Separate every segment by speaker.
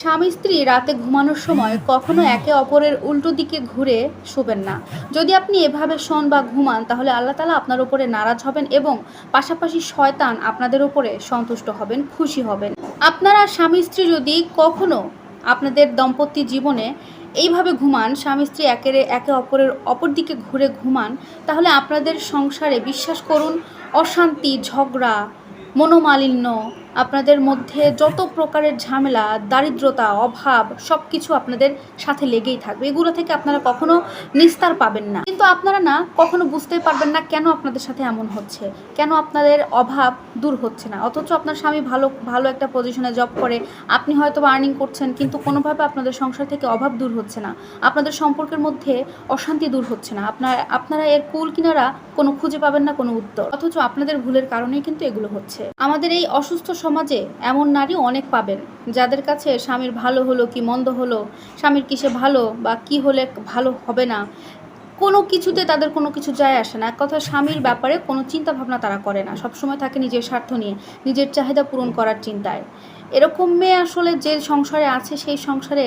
Speaker 1: স্বামী স্ত্রী রাতে ঘুমানোর সময় কখনো একে অপরের উল্টো দিকে ঘুরে শোবেন না। যদি আপনি এভাবে শোন বা ঘুমান, তাহলে আল্লাহ তালা আপনার উপরে নারাজ হবেন এবং পাশাপাশি শয়তান আপনাদের উপরে সন্তুষ্ট হবেন, খুশি হবেন। আপনারা স্বামী স্ত্রী যদি কখনো আপনাদের দম্পতি জীবনে এইভাবে ঘুমান, স্বামী স্ত্রী একের একে অপরের অপর দিকে ঘুরে ঘুমান, তাহলে আপনাদের সংসারে বিশ্বাস করুন, অশান্তি, ঝগড়া, মনোমালিন্য আপনাদের মধ্যে যত প্রকারের ঝামেলা, দারিদ্রতা, অভাব সব কিছু আপনাদের সাথে লেগেই থাকবে। এগুলো থেকে আপনারা কখনো নিস্তার পাবেন না। কিন্তু আপনারা না, কখনো বুঝতেই পারবেন না কেন আপনাদের সাথে এমন হচ্ছে। কেন আপনাদের অভাব দূর হচ্ছে না। অথচ আপনার স্বামী ভালো ভালো একটা পজিশনে জব করে। আপনি হয়তো আর্নিং করছেন, কিন্তু কোনোভাবে আপনাদের সংসার থেকে অভাব দূর হচ্ছে না। আপনাদের সম্পর্কের মধ্যে অশান্তি দূর হচ্ছে না। আপনার, আপনারা এর কুল কিনারা কোনো খুঁজে পাবেন না, কোনো উত্তর। অথচ আপনাদের ভুলের কারণেই কিন্তু এগুলো হচ্ছে। আমাদের এই অসুস্থ সমাজে এমন নারী অনেক পাবেন, যাদের কাছে স্বামীর ভালো হলো কি মন্দ হলো, স্বামীর কিসে ভালো বা কি হলে ভালো হবে না, কোনো কিছুতে তাদের কোনো কিছু যায় আসে না। এক কথা, স্বামীর ব্যাপারে কোনো চিন্তা ভাবনা তারা করে না। সবসময় থাকে নিজের স্বার্থ নিয়ে, নিজের চাহিদা পূরণ করার চিন্তায়। এরকম মেয়ে আসলে যে সংসারে আছে, সেই সংসারে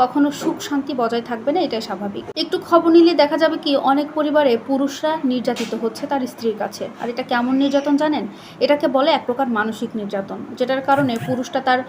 Speaker 1: কখনো সুখ শান্তি বজায় থাকবে না, এটাই স্বাভাবিক। একটু খবর নিলে দেখা যাবে কি, অনেক পরিবারে পুরুষরা নির্যাতিত হচ্ছে তার স্ত্রীর কাছে। আর এটা কেমন নির্যাতন জানেন? এটাকে বলে এক প্রকার মানসিক নির্যাতন, যেটার কারণে পুরুষটা তার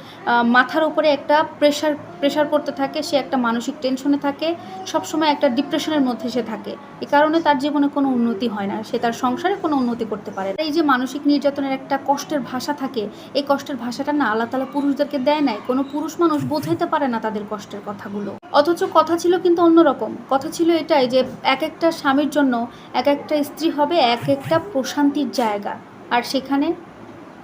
Speaker 1: মাথার উপরে একটা প্রেশার প্রেশার পড়তে থাকে, সে একটা মানসিক টেনশনে থাকে, সবসময় একটা ডিপ্রেশনের মধ্যে সে থাকে। এ কারণে তার জীবনে কোনো উন্নতি হয় না, সে তার সংসারে কোনো উন্নতি করতে পারে। এই যে মানসিক নির্যাতনের একটা কষ্টের ভাষা থাকে, এই কষ্টের ভাষাটা না আল্লাহ তালা পুরুষদেরকে দেয় নাই। কোনো পুরুষ মানুষ বোঝাইতে পারে না তাদের কষ্টের কথাগুলো। অথচ কথা ছিল কিন্তু অন্যরকম। কথা ছিল এটাই যে এক একটা স্বামীর জন্য এক একটা স্ত্রী হবে এক একটা প্রশান্তির জায়গা। আর সেখানে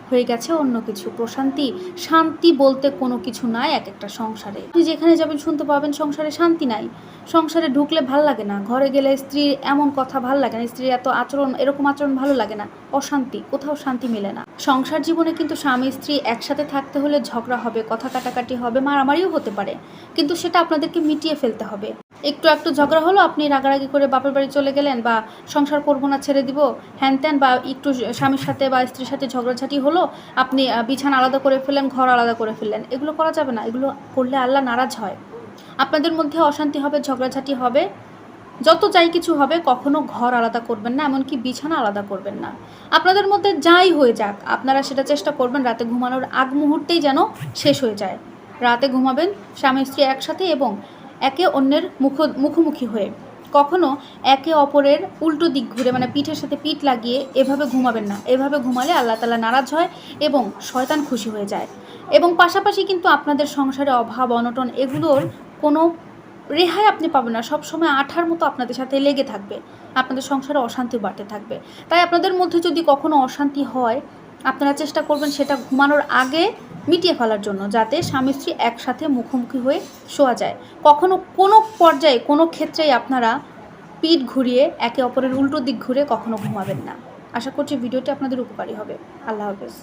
Speaker 1: হয়ে গেছে অন্য কিছু। প্রশান্তি, শান্তি বলতে কোনো কিছু নাই এক একটা সংসারে। তুই যেখানে যাবেন শুনতে পাবেন সংসারে শান্তি নাই। সংসারে ঢুকলে ভালো লাগে না। ঘরে গেলে স্ত্রীর এমন কথা ভালো লাগে না, স্ত্রীর এত আচরণ, এরকম আচরণ ভালো লাগে না। অশান্তি, কোথাও শান্তি মেলে না। সংসার জীবনে কিন্তু স্বামী, স্ত্রী একসাথে থাকতে হলে ঝগড়া হবে, কথা কাটাকাটি হবে, মারামারিও হতে পারে। কিন্তু সেটা আপনাদেরকে মিটিয়ে ফেলতে হবে। একটু একটু ঝগড়া হলো, আপনি রাগারাগি করে বাপের বাড়ি চলে গেলেন বা সংসার করব না, ছেড়ে দিব, হ্যান ত্যান বা একটু স্বামীর সাথে বা স্ত্রীর সাথে ঝগড়াঝাটি হলো, আপনি বিছানা আলাদা করে ফেললেন, ঘর আলাদা করে ফেললেন, এগুলো করা যাবে না। এগুলো করলে আল্লাহ নারাজ হয়। আপনাদের মধ্যে অশান্তি হবে, ঝগড়াঝাটি হবে, যত যাই কিছু হবে, কখনো ঘর আলাদা করবেন না, এমনকি বিছানা আলাদা করবেন না। আপনাদের মধ্যে যাই হয়ে যাক, আপনারা সেটা চেষ্টা করবেন রাতে ঘুমানোর আগ মুহূর্তেই যেন শেষ হয়ে যায়। রাতে ঘুমাবেন স্বামী স্ত্রী একসাথে এবং একে অন্যের মুখ, মুখোমুখি হয়ে। কখনো একে অপরের উল্টো দিক ঘুরে মানে পিঠের সাথে পিঠ লাগিয়ে এভাবে ঘুমাবেন না। এভাবে ঘুমালে আল্লাহ তালা নারাজ হয় এবং শয়তান খুশি হয়ে যায়। এবং পাশাপাশি কিন্তু আপনাদের সংসারে অভাব, অনটন এগুলোর কোনো রেহাই আপনি পাবেন না। সবসময় আঠার মতো আপনাদের সাথে লেগে থাকবে। আপনাদের সংসারে অশান্তি বাড়তে থাকবে। তাই আপনাদের মধ্যে যদি কখনো অশান্তি হয়, আপনারা চেষ্টা করবেন সেটা ঘুমানোর আগে মিটিয়ে ফেলার জন্য, যাতে স্বামী স্ত্রী একসাথে মুখোমুখি হয়ে শোয়া যায়। কখনো কোনো পর্যায়ে, কোনো ক্ষেত্রেই আপনারা পিঠ ঘুরিয়ে, একে অপরের উল্টো দিক ঘুরে কখনো ঘুমাবেন না। আশা করছি ভিডিওটি আপনাদের উপকারী হবে। আল্লাহ হাফেজ।